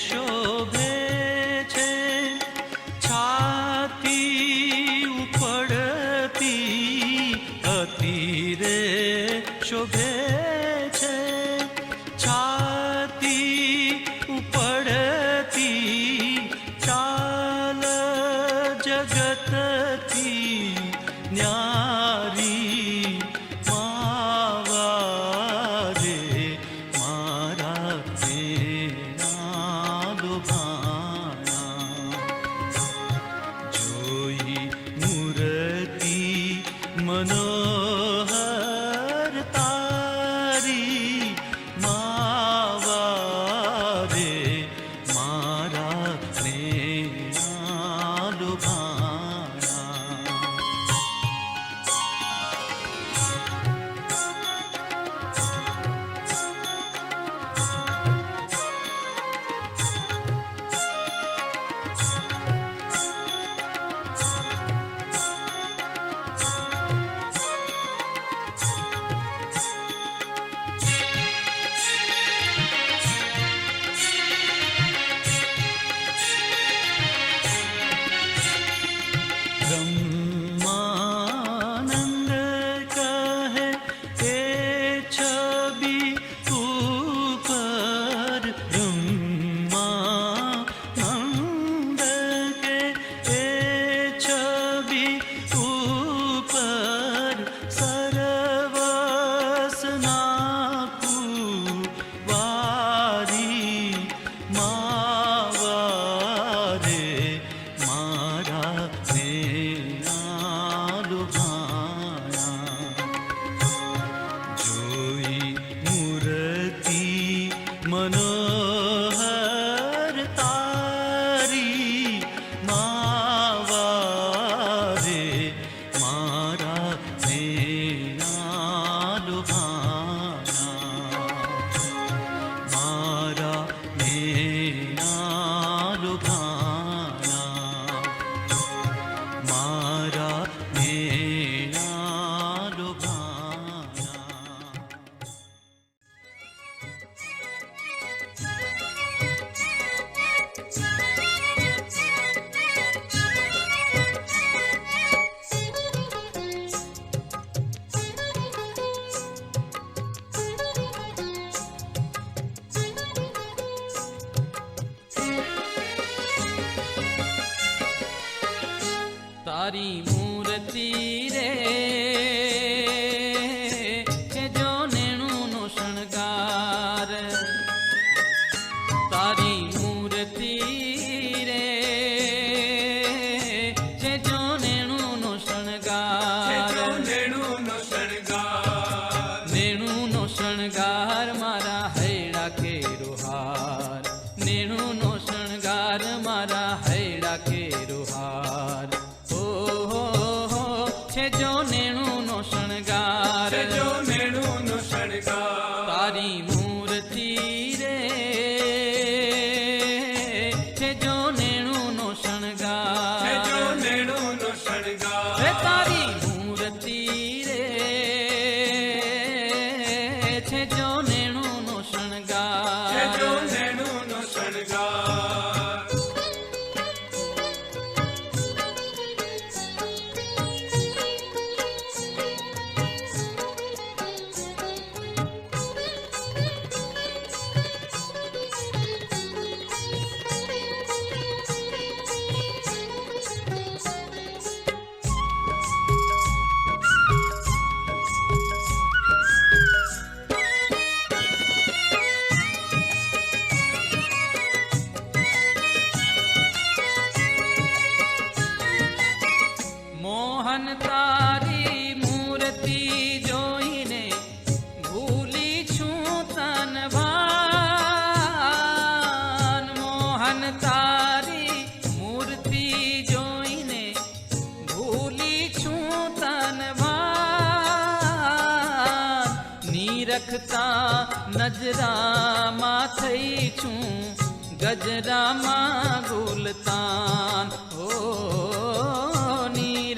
Shove Karim. العليم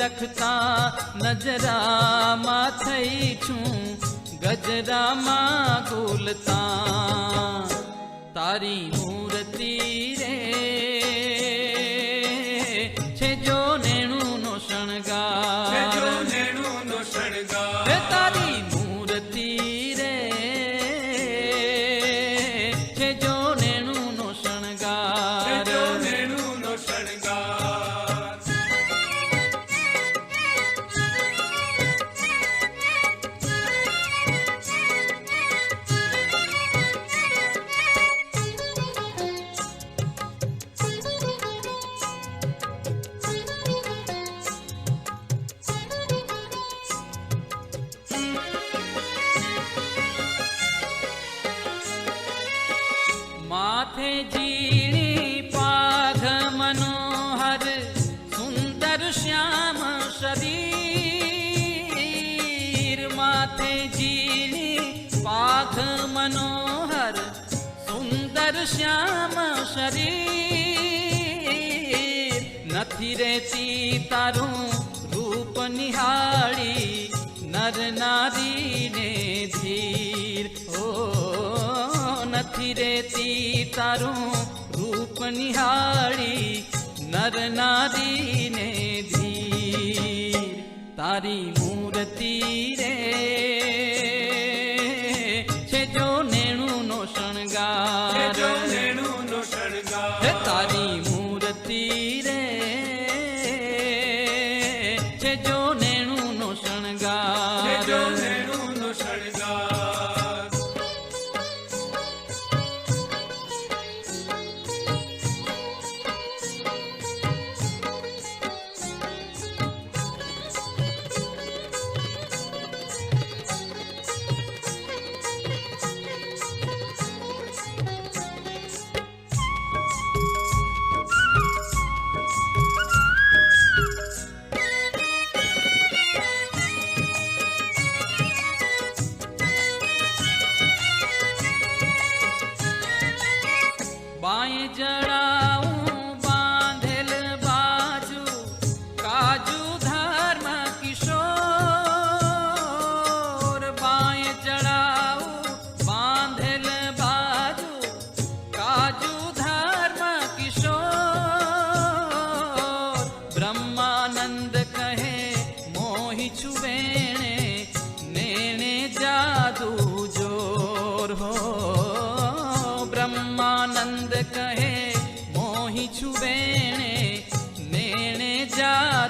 રખતા નજરામાં થઈ છું ગજરામાં ગુલતા તારી મૂર્તિ રે શ્યામ શરીર. નથી રહેતી તારું રૂપ નિહાળી, નર નારીને ધીર. ઓ, નથી રહેતી તારું રૂપ નિહાળી, નર નારીને ધીર. તારી મૂર્તિ રે શણગાર. તારી મૂર્તિ.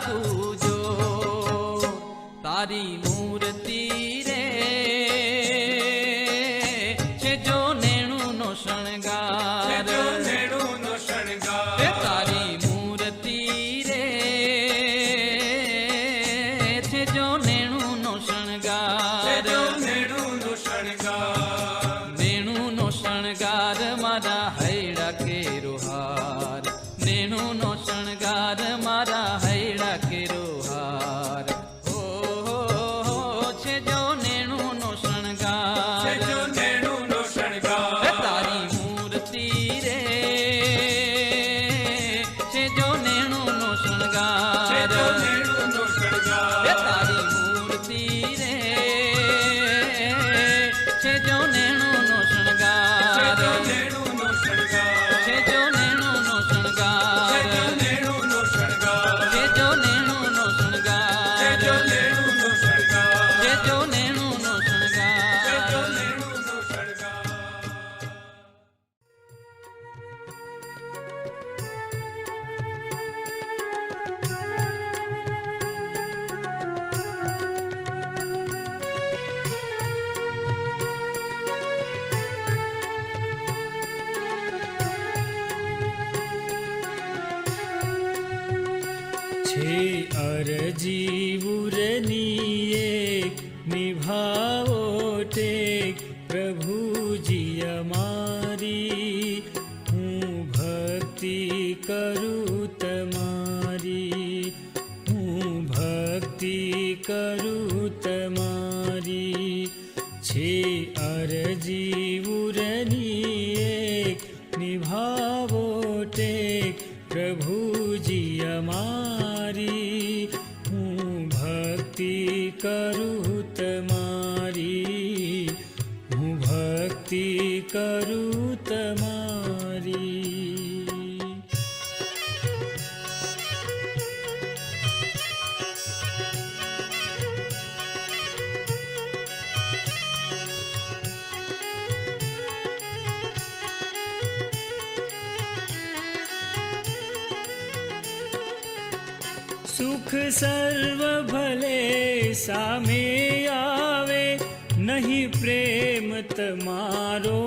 પૂજો તારી મૂર્તિ અરજી ઉરની એક નિભાવો ટેક પ્રભુજી અમારી હું ભક્તિ કરું તમારી હું ભક્તિ सर्व भले सामे आवे, नहीं प्रेम तमारो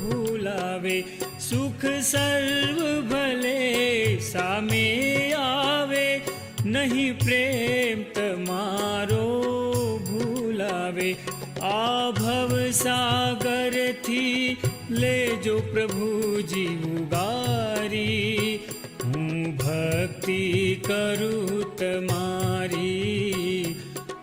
भूलावे। सुख सर्व भले सामे आवे, नहीं प्रेम तमारो भूलावे। आभव सागर थी, ले जो प्रभु जी उगारी हूँ भक्ति करूँ તમારી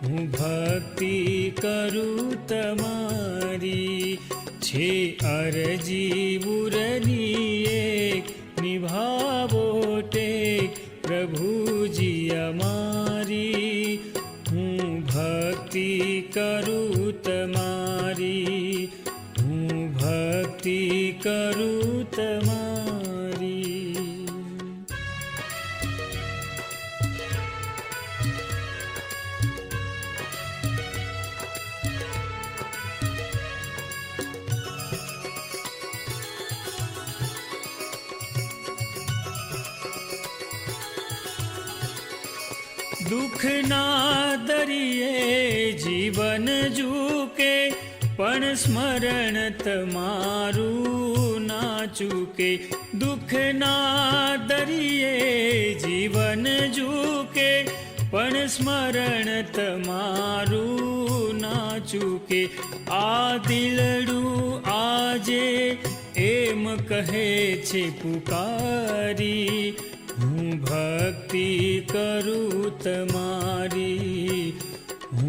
હું ભક્તિ કરું તમારી. છે અરજી બુરની એક, નિભાવો ટેક, પ્રભુજી અમારી. હું ભક્તિ કરું તમારી, હું ભક્તિ કરું તમારી. જીવન ઝૂકે પણ સ્મરણ તમારું ના ચૂકે દુઃખના દરિયે જીવન ઝૂકે પણ સ્મરણ તમારું ના ચૂકે આ દિલડું આજે એમ કહે છે પુકારી હું ભક્તિ કરું તમારી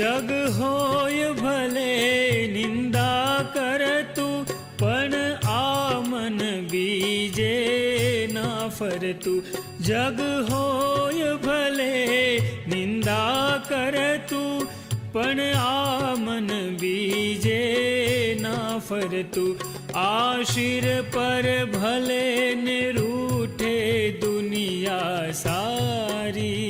જગ હોય ભલે નિંદા કરતું પણ આ મન બીજે ના ફરતું જગ હોય ભલે નિંદા કરતું પણ આ મન બીજે ના ફરતું આશીર શિર પર ભલે ને રૂઠે દુનિયા સારી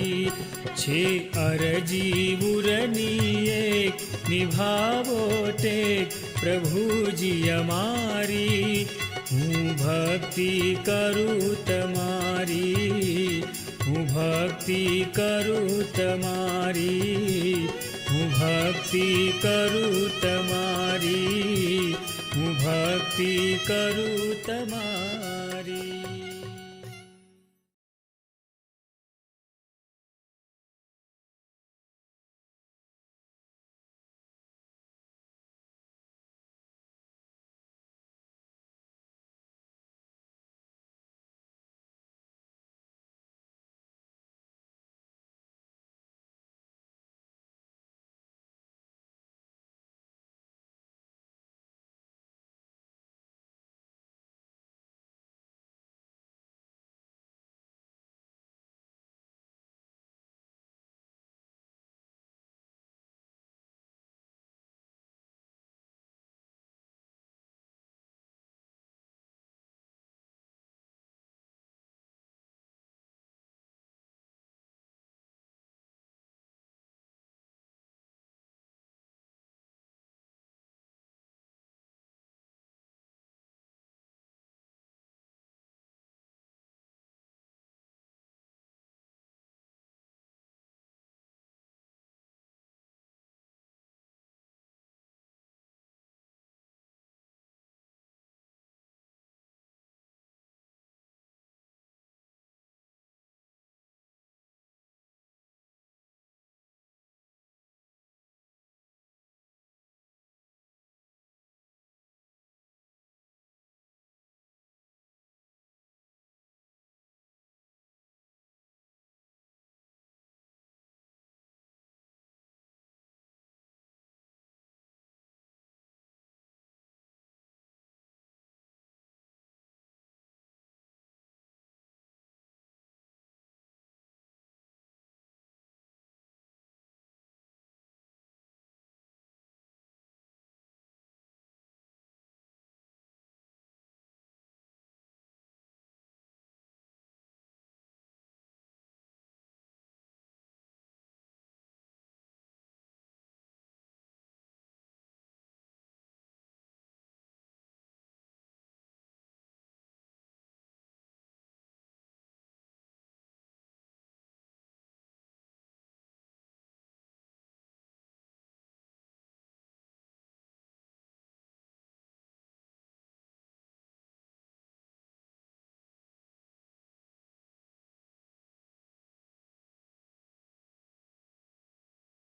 છે અરજી ઉરની એક નિભાવો ટેક પ્રભુજી અમારી. હું ભક્તિ કરું તમારી, હું ભક્તિ કરું તમારી, હું ભક્તિ કરું તમારી, હું ભક્તિ કરું તમારી.